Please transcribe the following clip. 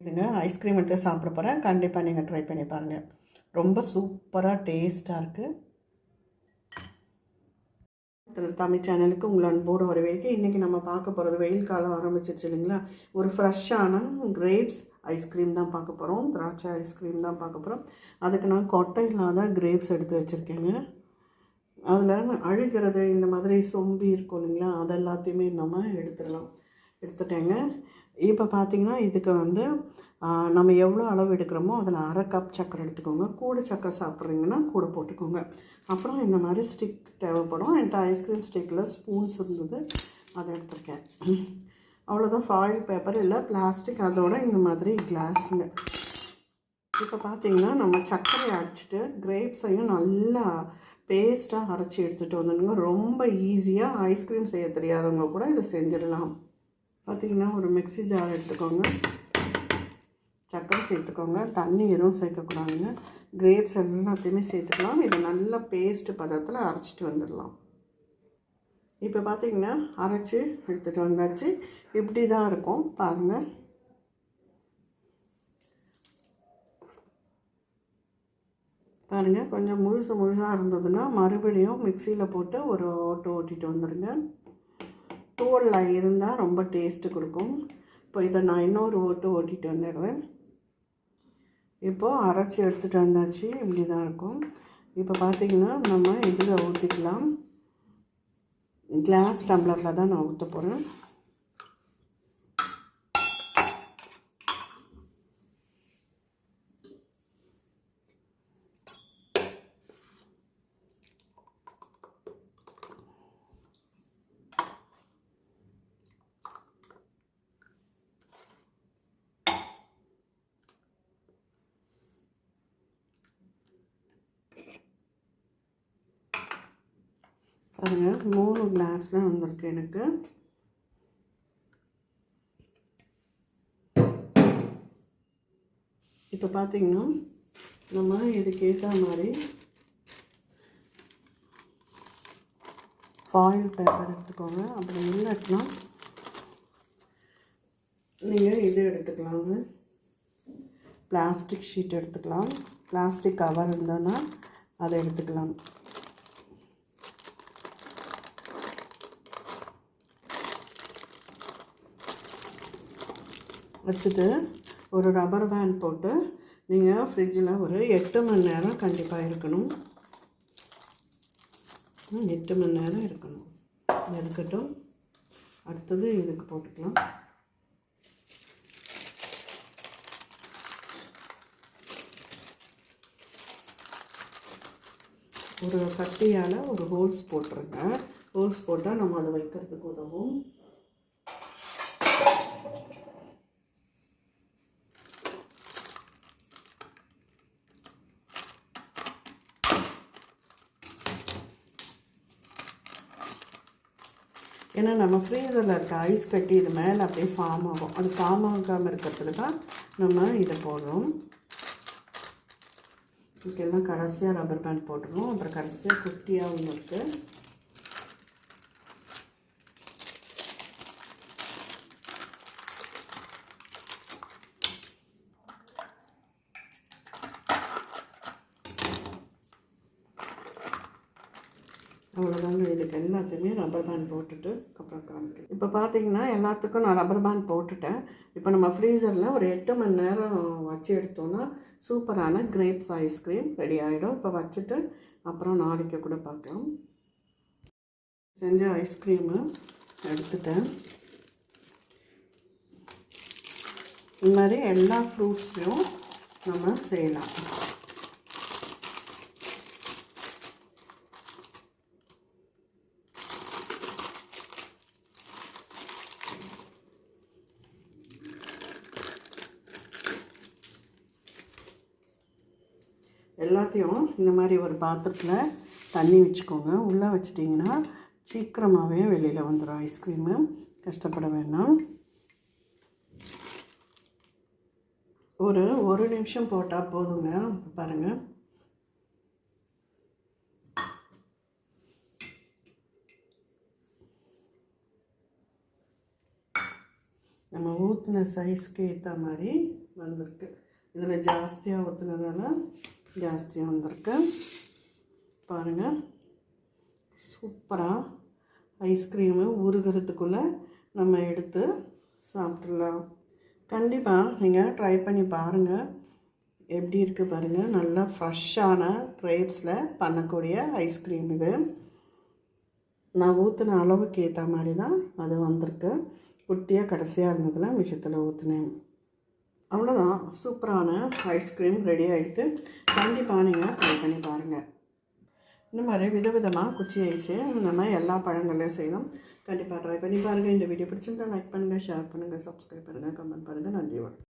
இதுங்க ஐஸ்கிரீம் எடுத்து சாப்பிட போகிறேன் கண்டிப்பாக நீங்கள் ட்ரை பண்ணி பாருங்கள் ரொம்ப சூப்பராக டேஸ்ட்டாக இருக்குது தமிழ் சேனலுக்கு உங்களை அன்போடு வரவேற்க இன்றைக்கி நம்ம பார்க்க போகிறது வெயில் காலம் ஆரம்பிச்சிருச்சு இல்லைங்களா? ஒரு ஃப்ரெஷ்ஷான கிரேப்ஸ் ஐஸ்கிரீம் தான் பார்க்க போகிறோம் திராட்சை ஐஸ்கிரீம் தான் பார்க்க போகிறோம் அதுக்கு நான் கொட்டை இல்லாத கிரேப்ஸ் எடுத்து வச்சுருக்கேங்க. அதில் அழுகிறது இந்த மாதிரி சொம்பி இருக்கும் இல்லைங்களா? அது எல்லாத்தையுமே நம்ம எடுத்துடலாம். எடுத்துட்டேங்க. இப்போ பார்த்தீங்கன்னா இதுக்கு வந்து நம்ம எவ்வளோ அளவு எடுக்கிறோமோ அதில் அரை கப் சக்கரை எடுத்துக்கோங்க. கூட சக்கரை சாப்பிட்றீங்கன்னா கூட போட்டுக்கோங்க. அப்புறம் இந்த மாதிரி ஸ்டிக் தேவைப்படும். என்கிட்ட ஐஸ்கிரீம் ஸ்டிக்கில் ஸ்பூன்ஸ் இருந்தது. அதை எடுத்திருக்கேன். அவ்வளோதான் ஃபாயில் பேப்பர் இல்லை பிளாஸ்டிக் அதோட இந்த மாதிரி கிளாஸுங்க இப்போ பார்த்தீங்கன்னா நம்ம சர்க்கரையை அரைச்சிட்டு கிரேப்ஸையும் நல்லா பேஸ்ட்டாக அரைச்சி எடுத்துகிட்டு வந்துடுங்க. ரொம்ப ஈஸியாக ஐஸ்கிரீம் செய்ய தெரியாதவங்க கூட இதை செஞ்சிடலாம். பார்த்தீங்கன்னா ஒரு மிக்ஸி ஜார் எடுத்துக்கோங்க. சர்க்கரை சேர்த்துக்கோங்க. தண்ணி எதுவும் சேர்க்கக்கூடாதுங்க. கிரேப்ஸ் எல்லாத்தையுமே சேர்த்துக்கலாம். இதை நல்லா பேஸ்ட்டு பதத்தில் அரைச்சிட்டு வந்துடலாம். இப்போ பார்த்தீங்கன்னா அரைச்சி எடுத்துகிட்டு வந்தாச்சு. இப்படி தான் இருக்கும். பாருங்கள் பாருங்கள் கொஞ்சம் முழுசு முழுசாக இருந்ததுன்னா மறுபடியும் மிக்சியில் போட்டு ஒரு ஓட்டு ஓட்டிகிட்டு வந்துடுங்க தோலில் இருந்தால் ரொம்ப டேஸ்ட்டு கொடுக்கும். இப்போ இதை நான் இன்னொரு ஓட்டு ஓட்டிட்டு வந்துடுறேன். இப்போது அரைச்சி எடுத்துகிட்டு வந்தாச்சு. இப்படி தான் இருக்கும். இப்போ பார்த்திங்கன்னா நம்ம இதில் ஊற்றிக்கலாம் கிளாஸ் டம்ளரில் தான் நான் ஊற்ற போகிறேன் பாருங்கள் மூணு கிளாஸில் வந்திருக்கு எனக்கு. இப்போ பார்த்தீங்கன்னா நம்ம இதுக்கு ஏற்ற மாதிரி ஃபாயில் பேப்பர் எடுத்துக்கோங்க. அப்படி இல்லாட்டினா நீங்கள் இது எடுத்துக்கலாங்க. பிளாஸ்டிக் ஷீட் எடுத்துக்கலாம். பிளாஸ்டிக் கவர் இருந்ததுன்னா அதை எடுத்துக்கலாம். வச்சுட்டு ஒரு ரப்பர் பேண்ட் போட்டு நீங்கள் ஃப்ரிட்ஜில் ஒரு எட்டு மணி நேரம் கண்டிப்பாக இருக்கணும். எட்டு மணி நேரம் இருக்கணும். இருக்கட்டும். அடுத்தது இதுக்கு போட்டுக்கலாம். ஒரு கட்டியால் ஒரு ஹோல்ஸ் போட்டுருங்க. ஹோல்ஸ் போட்டால் நம்ம அதை வைக்கிறதுக்கு உதவும். ஏன்னா நம்ம ஃப்ரீசரில் இருக்க ஐஸ் கட்டி இது மேலே அப்படியே ஃபார்ம் ஆகும். அது ஃபார்ம் ஆகாமல் இருக்கிறதுக்கு தான் நம்ம இதை போடுறோம். இதுக்கெல்லாம் கடைசியாக ரப்பர் பேண்ட் போட்டுருவோம். அப்புறம் கடைசியாக குட்டியாகவும் இருக்குது அவ்வளோதாங்க இதுக்கு எல்லாத்தையுமே ரப்பர் பேண்ட் போட்டுட்டு அப்புறம் காமிக்கிறேன். இப்போ பார்த்தீங்கன்னா எல்லாத்துக்கும் நான் ரப்பர் பேண்ட் போட்டுட்டேன். இப்போ நம்ம ஃப்ரீசரில் ஒரு எட்டு மணி நேரம் வச்சு எடுத்தோன்னா சூப்பரான கிரேப்ஸ் ஐஸ்கிரீம் ரெடி ஆகிடும் இப்போ வச்சுட்டு அப்புறம் நாளைக்கு கூட பார்க்கலாம். செஞ்ச ஐஸ்கிரீமு எடுத்துட்டேன். இந்த மாதிரி எல்லா ஃப்ரூட்ஸையும் நம்ம செய்யலாம். எல்லாத்தையும் இந்த மாதிரி ஒரு பாத்திரத்தில் தண்ணி வச்சுக்கோங்க. உள்ளே வச்சிட்டிங்கன்னா சீக்கிரமாகவே வெளியில் வந்துடும் ஐஸ்கிரீமு கஷ்டப்பட வேண்டாம். ஒரு ஒரு நிமிஷம் போட்டால் போதுங்க. பாருங்கள் நம்ம ஊற்றின சைஸ்க்கு ஏற்ற மாதிரி வந்திருக்கு. இதில் ஜாஸ்தியாக ஊற்றுனதால ஜாஸ்தியாக வந்திருக்கு. பாருங்கள் சூப்பராக ஐஸ்கிரீமு ஊறுகிறதுக்குள்ளே நம்ம எடுத்து சாப்பிட்றலாம் கண்டிப்பாக நீங்கள் ட்ரை பண்ணி பாருங்கள் எப்படி இருக்குது பாருங்கள் நல்லா ஃப்ரெஷ்ஷான கிரேப்ஸில் பண்ணக்கூடிய ஐஸ்கிரீம் இது. நான் ஊற்றின அளவுக்கு ஏற்ற மாதிரி தான் அது வந்திருக்கு. குட்டியாக கடைசியாக இருந்ததில் மிஷத்தில் ஊற்றினேன் அவ்வளோதான் சூப்பரான ஐஸ்கிரீம் ரெடி ஆகிட்டு கண்டிப்பாக நீங்கள் ட்ரை பண்ணி பாருங்கள் இந்த மாதிரி விதவிதமாக குச்சி ஐஸு இந்த மாதிரி எல்லா பழங்களையும் செய்யணும். கண்டிப்பாக ட்ரை பண்ணி பாருங்கள் இந்த வீடியோ பிடிச்சிருந்தா லைக் பண்ணுங்கள் ஷேர் பண்ணுங்கள் சப்ஸ்கிரைப் பண்ணுங்கள் கமெண்ட் பண்ணுங்கள் நன்றி வணக்கம்.